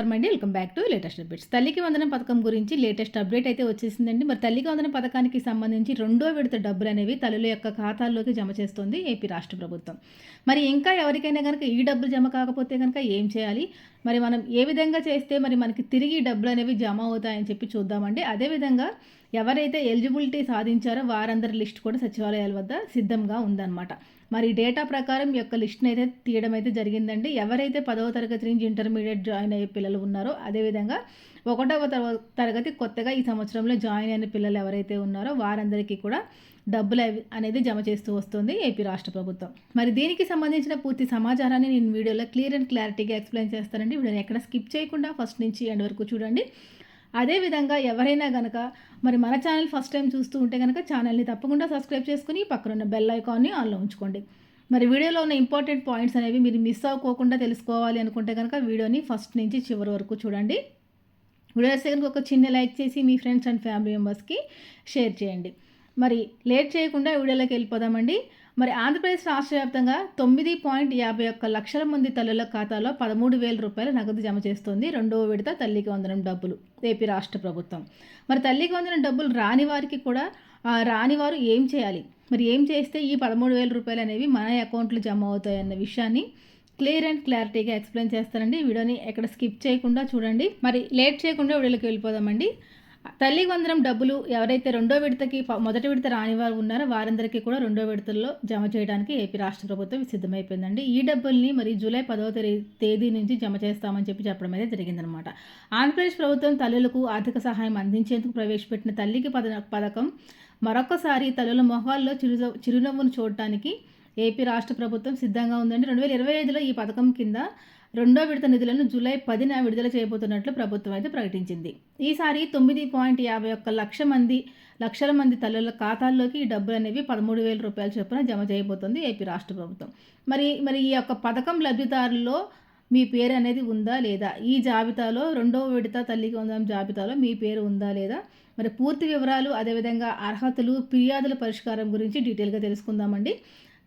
నమస్కారం అండి. Welcome back to latest updates. Thalliki Vandanam పథకం గురించి లేటెస్ట్ అప్డేట్ అయితే వచ్చేసిందండి. మరి తల్లికి వందనం పథకానికి సంబంధించి రెండో విడత డబ్బులు అనేవి తల్లుల యొక్క ఖాతాల్లోకి జమ చేస్తుంది ఏపీ రాష్ట్ర ప్రభుత్వం. మరి ఇంకా ఎవరికైనా కనుక ఈ డబ్బులు జమ కాకపోతే కనుక ఏం చేయాలి? మరి మనం ఏ విధంగా చేస్తే మరి మనకి తిరిగి డబ్బులు అనేవి జమ అవుతాయని చెప్పి చూద్దామండి. అదేవిధంగా ఎవరైతే ఎలిజిబిలిటీ సాధించారో వారందరి లిస్ట్ కూడా సచివాలయాల వద్ద సిద్ధంగా ఉందన్నమాట. మరి డేటా ప్రకారం యొక్క లిస్ట్ని అయితే తీయడం అయితే జరిగిందండి. ఎవరైతే పదవ తరగతి నుంచి ఇంటర్మీడియట్ జాయిన్ అయ్యే పిల్లలు ఉన్నారో అదేవిధంగా ఒకటవ తర- తరగతి కొత్తగా ఈ సంవత్సరంలో జాయిన్ అయిన పిల్లలు ఎవరైతే ఉన్నారో వారందరికీ కూడా డబ్బులు అవి- అనేది జమ చేస్తూ వస్తుంది ఏపీ రాష్ట్ర ప్రభుత్వం. మరి దీనికి సంబంధించిన పూర్తి సమాచారాన్ని నేను వీడియోలో క్లియర్ అండ్ క్లారిటీగా ఎక్స్ప్లెయిన్ చేస్తానండి. వీడియోని ఎక్కడ స్కిప్ చేయకుండా ఫస్ట్ నుంచి ఎండ్ వరకు చూడండి. అదేవిధంగా ఎవరైనా కనుక మరి మన ఛానల్ ఫస్ట్ టైం చూస్తూ ఉంటే కనుక ఛానల్ని తప్పకుండా సబ్స్క్రైబ్ చేసుకుని పక్కనున్న బెల్ ఐకాన్ని ఆన్లో ఉంచుకోండి. మరి వీడియోలో ఉన్న ఇంపార్టెంట్ పాయింట్స్ అనేవి మీరు మిస్ అవ్వకోకుండా తెలుసుకోవాలి అనుకుంటే కనుక వీడియోని ఫస్ట్ నుంచి చివరి వరకు చూడండి. వీడియో సెకండ్కి ఒక చిన్న లైక్ చేసి మీ ఫ్రెండ్స్ అండ్ ఫ్యామిలీ మెంబర్స్కి షేర్ చేయండి. మరి లేట్ చేయకుండా వీడియోలోకి వెళ్ళిపోదామండి. మరి ఆంధ్రప్రదేశ్ రాష్ట్ర వ్యాప్తంగా తొమ్మిది పాయింట్ యాభై ఒక్క లక్షల మంది తల్లుల ఖాతాలో పదమూడు వేల రూపాయల నగదు జమ చేస్తుంది. రెండవ విడత తల్లికి వందనం డబ్బులు ఏపీ రాష్ట్ర ప్రభుత్వం. మరి తల్లికి వందనం డబ్బులు రాని వారికి కూడా రాని వారు ఏం చేయాలి? మరి ఏం చేస్తే ఈ పదమూడు వేల రూపాయలు అనేవి మన అకౌంట్లో జమ అవుతాయన్న విషయాన్ని క్లియర్ అండ్ క్లారిటీగా ఎక్స్ప్లెయిన్ చేస్తానండి. ఈ వీడియోని ఎక్కడ స్కిప్ చేయకుండా చూడండి. మరి లేట్ చేయకుండా వీడియోలోకి వెళ్ళిపోదామండి. తల్లి వందనం డబ్బులు ఎవరైతే రెండో విడతకి మొదటి విడత రాని వారు ఉన్నారో వారందరికీ కూడా రెండో విడతల్లో జమ చేయడానికి ఏపీ రాష్ట్ర ప్రభుత్వం సిద్ధమైపోయిందండి. ఈ డబ్బుల్ని మరి జూలై పదవ తేదీ- తేదీ నుంచి జమ చేస్తామని చెప్పి చెప్పడం అయితే జరిగిందనమాట. ఆంధ్రప్రదేశ్ ప్రభుత్వం తల్లులకు ఆర్థిక సహాయం అందించేందుకు ప్రవేశపెట్టిన తల్లికి పద పథకం మరొకసారి తల్లుల మొహాల్లో చిరు చిరునవ్వును చూడటానికి ఏపీ రాష్ట్ర ప్రభుత్వం సిద్ధంగా ఉందండి. రెండు వేల ఇరవై ఐదులో ఈ పథకం కింద రెండో విడత నిధులను జూలై పదిన విడుదల చేయబోతున్నట్లు ప్రభుత్వం అయితే ప్రకటించింది. ఈసారి తొమ్మిది పాయింట్ యాభై ఒక్క లక్ష మంది లక్షల మంది తల్లుల ఖాతాల్లోకి ఈ డబ్బులు అనేవి పదమూడు వేల రూపాయల చొప్పున జమ చేయబోతుంది ఏపీ రాష్ట్ర ప్రభుత్వం. మరి మరి ఈ యొక్క పథకం లబ్ధిదారుల్లో మీ పేరు అనేది ఉందా లేదా? ఈ జాబితాలో రెండవ విడత తల్లికి వందనం జాబితాలో మీ పేరు ఉందా లేదా? మరి పూర్తి వివరాలు అదేవిధంగా అర్హతలు ఫిర్యాదుల పరిష్కారం గురించి డీటెయిల్గా తెలుసుకుందామండి.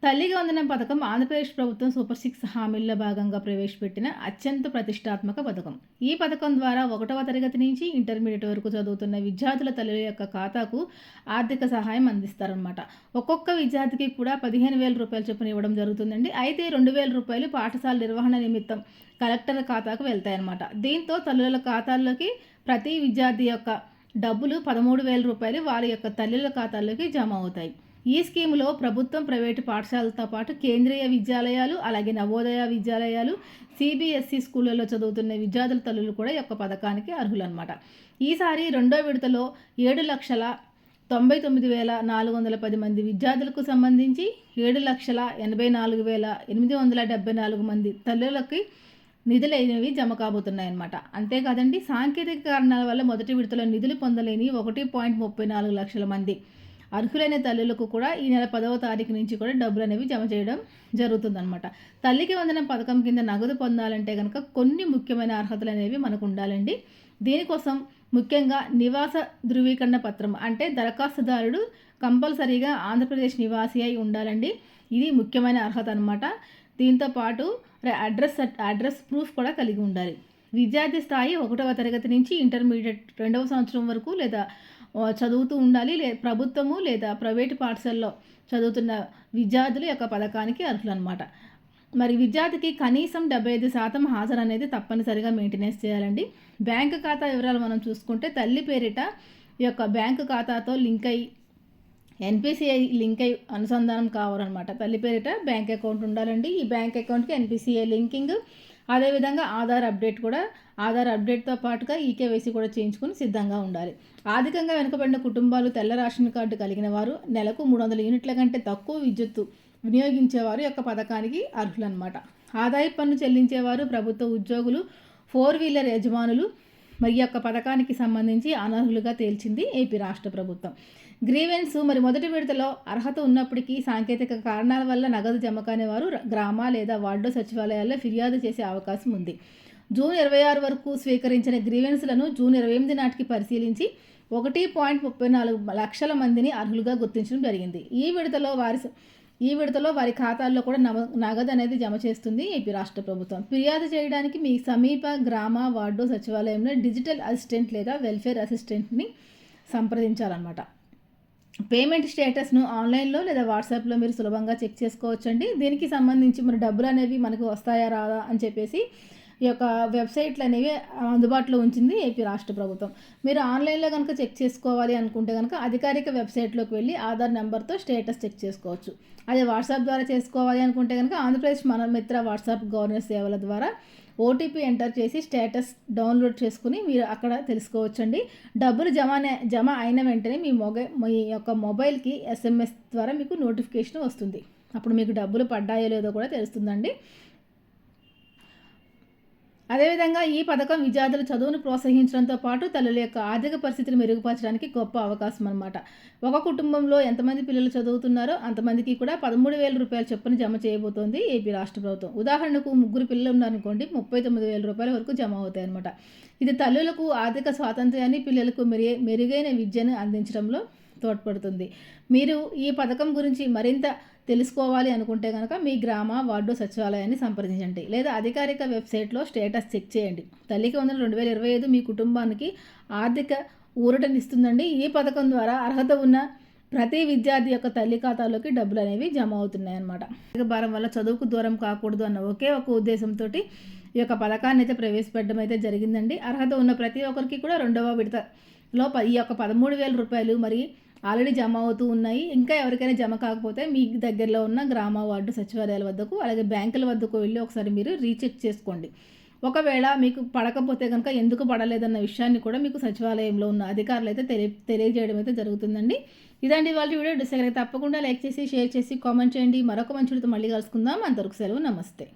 తల్లిగా వందనం పథకం ఆంధ్రప్రదేశ్ ప్రభుత్వం సూపర్ సిక్స్ హామీల్లో భాగంగా ప్రవేశపెట్టిన అత్యంత ప్రతిష్టాత్మక పథకం. ఈ పథకం ద్వారా ఒకటవ తరగతి నుంచి ఇంటర్మీడియట్ వరకు చదువుతున్న విద్యార్థుల తల్లుల యొక్క ఖాతాకు ఆర్థిక సహాయం అందిస్తారనమాట ఒక్కొక్క విద్యార్థికి కూడా పదిహేను వేల రూపాయలు చొప్పున ఇవ్వడం జరుగుతుందండి. అయితే రెండు వేల రూపాయలు పాఠశాల నిర్వహణ నిమిత్తం కలెక్టర్ ఖాతాకు వెళ్తాయన్నమాట. దీంతో తల్లుల ఖాతాల్లోకి ప్రతి విద్యార్థి యొక్క డబ్బులు పదమూడు వేల రూపాయలు వారి యొక్క తల్లుల ఖాతాల్లోకి జమ అవుతాయి. ఈ స్కీములో ప్రభుత్వం ప్రైవేటు పాఠశాలలతో పాటు కేంద్రీయ విద్యాలయాలు అలాగే నవోదయ విద్యాలయాలు సిబిఎస్ఈ స్కూళ్ళలో చదువుతున్న విద్యార్థుల తల్లులు కూడా ఈ యొక్క పథకానికి అర్హులన్నమాట. ఈసారి రెండో విడతలో ఏడు లక్షల తొంభై తొమ్మిది వేల నాలుగు వందల పది మంది విద్యార్థులకు సంబంధించి ఏడు లక్షల ఎనభై నాలుగు వేల ఎనిమిది వందల డెబ్బై నాలుగు మంది తల్లులకి నిధులు అనేవి జమ కాబోతున్నాయన్నమాట. అంతేకాదండి సాంకేతిక కారణాల వల్ల మొదటి విడతలో నిధులు పొందలేని ఒకటి పాయింట్ ముప్పై నాలుగు లక్షల మంది. అర్హులైన తల్లులకు కూడా ఈ నెల పదవ తారీఖు నుంచి కూడా డబ్బులు అనేవి జమ చేయడం జరుగుతుందన్నమాట. తల్లికి వందనం పథకం కింద నగదు పొందాలంటే కనుక కొన్ని ముఖ్యమైన అర్హతలు అనేవి మనకు ఉండాలండి. దీనికోసం ముఖ్యంగా నివాస ధృవీకరణ పత్రం అంటే దరఖాస్తుదారుడు కంపల్సరీగా ఆంధ్రప్రదేశ్ నివాసి అయి ఉండాలండి. ఇది ముఖ్యమైన అర్హత అనమాట దీంతో పాటు అడ్రస్ అడ్రస్ ప్రూఫ్ కూడా కలిగి ఉండాలి. విద్యార్థి స్థాయి ఒకటవ తరగతి నుంచి ఇంటర్మీడియట్ రెండవ సంవత్సరం వరకు లేదా చదువుతూ ఉండాలి లే ప్రభుత్వము లేదా ప్రైవేటు పాఠశాలలో చదువుతున్న విద్యార్థుల యొక్క పథకానికి అర్హులు అనమాట మరి విద్యార్థికి కనీసం డెబ్బై ఐదు శాతం హాజరు అనేది తప్పనిసరిగా మెయింటెనెన్స్ చేయాలండి. బ్యాంకు ఖాతా వివరాలు మనం చూసుకుంటే తల్లి పేరిట యొక్క బ్యాంకు ఖాతాతో లింక్ అయి ఎన్పిసిఐ లింక్ అయి అనుసంధానం కావాలన్నమాట. తల్లి పేరిట బ్యాంక్ అకౌంట్ ఉండాలండి. ఈ బ్యాంక్ అకౌంట్కి ఎన్పిసిఐ లింకింగ్ అదేవిధంగా ఆధార్ అప్డేట్ కూడా ఆధార్ అప్డేట్తో పాటుగా ఈకేవైసీ కూడా చేయించుకుని సిద్ధంగా ఉండాలి. ఆర్థికంగా వెనుకబడిన కుటుంబాలు తెల్ల రేషన్ కార్డు కలిగిన వారు నెలకు మూడు వందల యూనిట్ల కంటే తక్కువ విద్యుత్తు వినియోగించేవారు యొక్క పథకానికి అర్హులన్నమాట. ఆదాయ పన్ను చెల్లించేవారు ప్రభుత్వ ఉద్యోగులు ఫోర్ వీలర్ యజమానులు మరి యొక్క పథకానికి సంబంధించి అనర్హులుగా తేల్చింది ఏపీ రాష్ట్ర ప్రభుత్వం. గ్రీవెన్స్ మరి మొదటి విడతలో అర్హత ఉన్నప్పటికీ సాంకేతిక కారణాల వల్ల నగదు జమ కాని వారు గ్రామ లేదా వార్డు సచివాలయాల్లో ఫిర్యాదు చేసే అవకాశం ఉంది. జూన్ ఇరవై ఆరు వరకు స్వీకరించిన గ్రీవెన్స్లను జూన్ ఇరవై ఎనిమిది నాటికి పరిశీలించి ఒకటి పాయింట్ ముప్పై నాలుగు లక్షల మందిని అర్హులుగా గుర్తించడం జరిగింది. ఈ విడతలో వారి ఈ విడతలో వారి ఖాతాల్లో కూడా నగదు అనేది జమ చేస్తుంది ఏపీ రాష్ట్ర ప్రభుత్వం. ఫిర్యాదు చేయడానికి మీ సమీప గ్రామ వార్డు సచివాలయంలో డిజిటల్ అసిస్టెంట్ లేదా వెల్ఫేర్ అసిస్టెంట్ని సంప్రదించాలన్నమాట. పేమెంట్ స్టేటస్ను ఆన్లైన్లో లేదా వాట్సాప్లో మీరు సులభంగా చెక్ చేసుకోవచ్చండి. దీనికి సంబంధించి మన డబ్బులు అనేవి మనకు వస్తాయా రాదా అని చెప్పేసి ఈ యొక్క వెబ్సైట్లు అనేవి అందుబాటులో ఉంచింది ఏపీ రాష్ట్ర ప్రభుత్వం. మీరు ఆన్లైన్లో కనుక చెక్ చేసుకోవాలి అనుకుంటే కనుక అధికారిక వెబ్సైట్లోకి వెళ్ళి ఆధార్ నెంబర్తో స్టేటస్ చెక్ చేసుకోవచ్చు. అదే వాట్సాప్ ద్వారా చేసుకోవాలి అనుకుంటే కనుక ఆంధ్రప్రదేశ్ మన మిత్ర వాట్సాప్ గవర్నర్ సేవల ద్వారా ఓటీపీ ఎంటర్ చేసి స్టేటస్ డౌన్లోడ్ చేసుకుని మీరు అక్కడ తెలుసుకోవచ్చండి. డబ్బులు జమ జమ అయిన వెంటనే మీ మొబైల్ మీ యొక్క మొబైల్కి ఎస్ఎంఎస్ ద్వారా మీకు నోటిఫికేషన్ వస్తుంది. అప్పుడు మీకు డబ్బులు పడ్డాయో లేదో కూడా తెలుస్తుందండి. అదేవిధంగా ఈ పథకం విద్యార్థుల చదువును ప్రోత్సహించడంతో పాటు తల్లుల యొక్క ఆర్థిక పరిస్థితిని మెరుగుపరచడానికి గొప్ప అవకాశం అనమాట ఒక కుటుంబంలో ఎంతమంది పిల్లలు చదువుతున్నారో అంతమందికి కూడా పదమూడు వేల రూపాయల చొప్పున జమ చేయబోతోంది ఏపీ రాష్ట్ర ప్రభుత్వం. ఉదాహరణకు ముగ్గురు పిల్లలు ఉన్నారనుకోండి ముప్పై తొమ్మిది వేల రూపాయల వరకు జమ అవుతాయి అనమాట ఇది తల్లులకు ఆర్థిక స్వాతంత్ర్యాన్ని పిల్లలకు మెరుగై మెరుగైన విద్యను అందించడంలో తోడ్పడుతుంది. మీరు ఈ పథకం గురించి మరింత తెలుసుకోవాలి అనుకుంటే కనుక మీ గ్రామ వార్డు సచివాలయాన్ని సంప్రదించండి. లేదా అధికారిక వెబ్సైట్లో స్టేటస్ చెక్ చేయండి. తల్లికి వందల రెండు వేల ఇరవై ఐదు మీ కుటుంబానికి ఆర్థిక ఊరటనిస్తుందండి. ఈ పథకం ద్వారా అర్హత ఉన్న ప్రతి విద్యార్థి యొక్క తల్లి ఖాతాలోకి డబ్బులు అనేవి జమ అవుతున్నాయి అన్నమాట భారం వల్ల చదువుకు దూరం కాకూడదు అన్న ఒకే ఒక ఉద్దేశంతో ఈ యొక్క పథకాన్ని అయితే ప్రవేశపెట్టడం అయితే జరిగిందండి. అర్హత ఉన్న ప్రతి ఒక్కరికి కూడా రెండవ విడతలో ఈ యొక్క పదమూడు వేల రూపాయలు మరి ఆల్రెడీ జమ అవుతూ ఉన్నాయి. ఇంకా ఎవరికైనా జమ కాకపోతే మీ దగ్గరలో ఉన్న గ్రామ వార్డు సచివాలయాల వద్దకు అలాగే బ్యాంకుల వద్దకు వెళ్ళి ఒకసారి మీరు రీచెక్ చేసుకోండి. ఒకవేళ మీకు పడకపోతే కనుక ఎందుకు పడలేదన్న విషయాన్ని కూడా మీకు సచివాలయంలో ఉన్న అధికారులు అయితే తెలియ తెలియజేయడం అయితే జరుగుతుందండి. ఇదండి వాళ్ళ వీడియో. డిసైడ్ తప్పకుండా లైక్ చేసి షేర్ చేసి కామెంట్ చేయండి. మరొక మంచి మళ్ళీ కలుసుకుందాం. అంతవరకు సెలవు. నమస్తే.